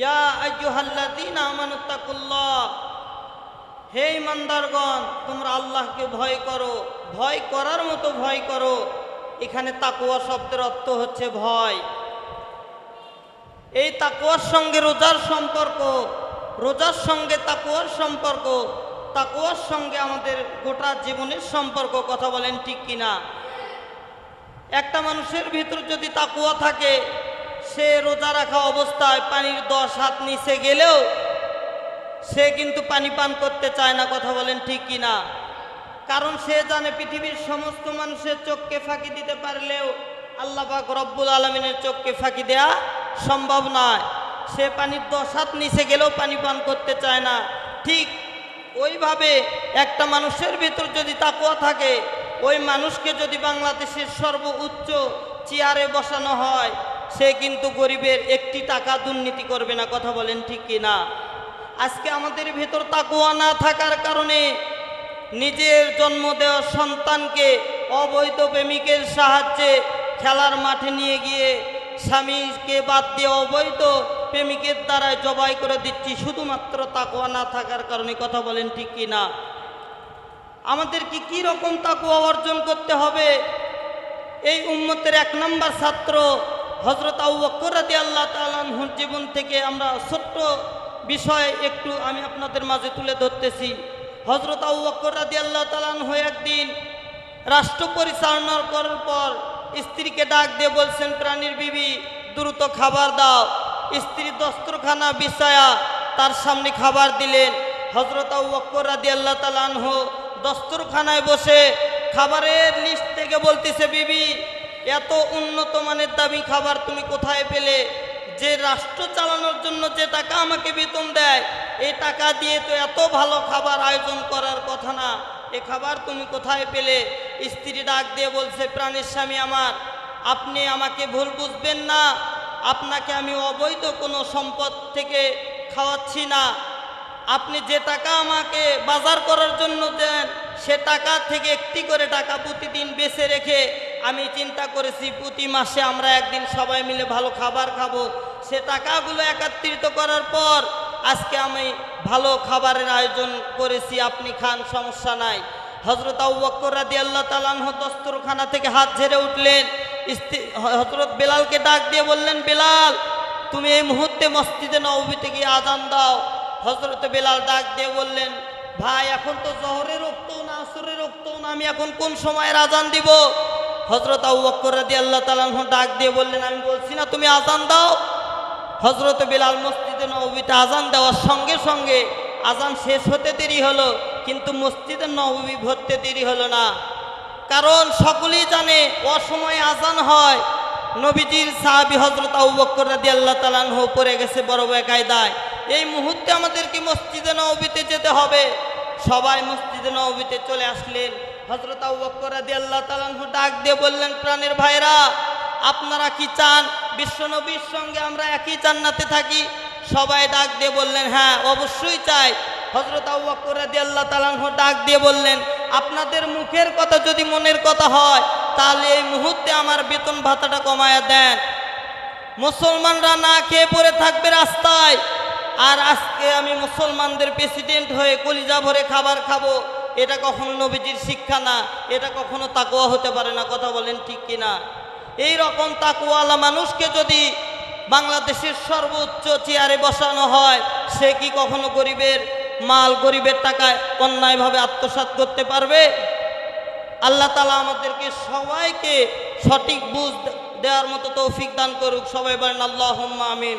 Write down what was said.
ইয়া আইয়ুহাল্লাযীনা আমানুত্তাকুল্লাহ হে ইমানদারগণ, তোমরা আল্লাহকে ভয় করো, ভয় করার মতো ভয় করো। এখানে তাকুয়া শব্দের অর্থ হচ্ছে ভয়। এই তাকুয়ার সঙ্গে রোজার সম্পর্ক, রোজার সঙ্গে তাকুয়ার সম্পর্ক তাকুয়ার সঙ্গে আমাদের গোটা জীবনের সম্পর্ক কথা বলেন ঠিক কিনা? একটা মানুষের ভিতর যদি তাকুয়া থাকে সে রোজা রাখা অবস্থায় পানির দশ হাত নিচে গেলেও সে কিন্তু পানি পান করতে চায় না, কথা বলেন ঠিক কিনা কারণ সে জানে পৃথিবীর সমস্ত মানুষের চোখকে ফাঁকি দিতে পারলেও আল্লাহ পাক রব্বুল আলমিনের চোখকে ফাঁকি দেয়া সম্ভব নয়। সে পানির দশ হাত নিচে গেলেও পানি পান করতে চায় না। ঠিক ওইভাবে একটা মানুষের ভিতর যদি তাকুয়া থাকে, ওই মানুষকে যদি বাংলাদেশের সর্বোচ্চ চেয়ারে বসানো হয় সে কিন্তু গরিবের একটি টাকা দুর্নীতি করবে না, কথা বলেন ঠিক কি না? আজকে আমাদের ভেতর তাকুয়া না থাকার কারণে নিজের জন্ম দেওয়া সন্তানকে অবৈধ প্রেমিকের সাহায্যে খেলার মাঠে নিয়ে গিয়ে স্বামীকে বাদ দিয়ে অবৈধ প্রেমিকের দ্বারায় জবাই করে দিচ্ছি, শুধুমাত্র তাকুয়া না থাকার কারণে, কথা বলেন ঠিক কি না? আমাদেরকে কি রকম তাকুয়া অর্জন করতে হবে? এই উম্মতের এক নম্বর ছাত্র হজরত আউ্বকরাদি আল্লাহ তালাহুর জীবন থেকে আমরা ছোট্ট বিষয় একটু আমি আপনাদের মাঝে তুলে ধরতেছি। হজরত আউ্বকরাদি আল্লাহ তালাহ একদিন রাষ্ট্র পরিচালনা করার পর স্ত্রীকে ডাক দিয়ে বলছেন, প্রাণীর বিবি, দ্রুত খাবার দাও। স্ত্রী দস্ত্রখানা বিছায়া তার সামনে খাবার দিলেন। হজরত আউ্বকর রাদি আল্লাহ তালাহ দস্তরখানায় বসে খাবারের লিস্ট থেকে বলতেছে, বিবি এত উন্নত মানের দামি খাবার তুমি কোথায় পেলে? যে রাষ্ট্র চালানোর জন্য যে টাকা আমাকে বেতন দেয়, এই টাকা দিয়ে তো এত ভালো খাবার আয়োজন করার কথা না। এ খাবার তুমি কোথায় পেলে? স্ত্রী ডাক দিয়ে বলছে, প্রাণের স্বামী আমার, আপনি আমাকে ভুল বুঝবেন না। আপনাকে আমি অবৈধ কোনো সম্পদ থেকে খাওয়াচ্ছি না। আপনি যে টাকা আমাকে বাজার করার জন্য দেন, সে টাকা থেকে একটি করে টাকা প্রতিদিন বেছে রেখে আমি চিন্তা করেছি, প্রতি মাসে আমরা একদিন সবাই মিলে ভালো খাবার খাব। সে টাকাগুলো একত্রিত করার পর আজকে আমি ভালো খাবারের আয়োজন করেছি, আপনি খান, সমস্যা নাই। হজরত আউ্বকর রাদি আল্লাহ তালাহ দস্তরখানা থেকে হাত ঝেড়ে উঠলেন। হজরত বেলালকে ডাক দিয়ে বললেন, বেলাল, তুমি এই মুহূর্তে মসজিদে নবীতে গিয়ে আজান দাও। হজরত বেলাল ডাক দিয়ে বললেন ভাই, এখন তো জহরে রক্ত না আসরে রক্ত না, আমি এখন কোন সময়ের আজান দিব? হজরত আউ্বকর রাদি আল্লাহ তালাহ ডাক দিয়ে বললেন, আমি বলছি না, তুমি আজান দাও। হজরত বিলাল মসজিদে নবীতে আজান দেওয়ার সঙ্গে সঙ্গে আজান শেষ হতে দেরি হলো, কিন্তু মসজিদে নবী ভরতে দেরি হলো না। কারণ সকলেই জানে অসময়ে আজান হয়। নবীজির সাহাবি হজরত আউবক্কর রাদি আল্লাহ তালানহ পড়ে গেছে বড় বেকায়দায় এই মুহূর্তে আমাদেরকে মসজিদে নবীতে যেতে হবে। সবাই মসজিদে নবীতে চলে আসলেন। হজরত আউবক্কর রাদি আল্লাহ তালানহ ডাক দিয়ে বললেন, প্রাণের ভাইরা আপনারা কি চান? বিশ্বনবীর সঙ্গে আমরা একই জান্নাতে থাকি? সবাই ডাক দিয়ে বললেন হ্যাঁ অবশ্যই চাই। হজরত আউ্বকর রাদি আল্লাহ তালাহ ডাক দিয়ে বললেন, আপনাদের মুখের কথা যদি মনের কথা হয়, তাহলে এই মুহূর্তে আমার বেতন ভাতাটা কমায়া দেন। মুসলমানরা না খেয়ে পড়ে থাকবে রাস্তায়। আর আজকে আমি মুসলমানদের প্রেসিডেন্ট হয়ে কলিজা ভরে খাবার খাব। এটা কখনো নবীজির শিক্ষা না, এটা কখনো তাকুয়া হতে পারে না, কথা বলেন ঠিক কিনা? এই রকম তাকুয়ালা মানুষকে যদি বাংলাদেশের সর্বোচ্চ চেয়ারে বসানো হয়, সে কি কখনো গরিবের মাল গরিবের টাকায় অন্যায়ভাবে আত্মসাৎ করতে পারবে? আল্লাহ তালা আমাদেরকে সবাইকে সঠিক বুঝ দেওয়ার মতো তৌফিক দান করুক। সবাই বলেন আল্লাহ আমিন।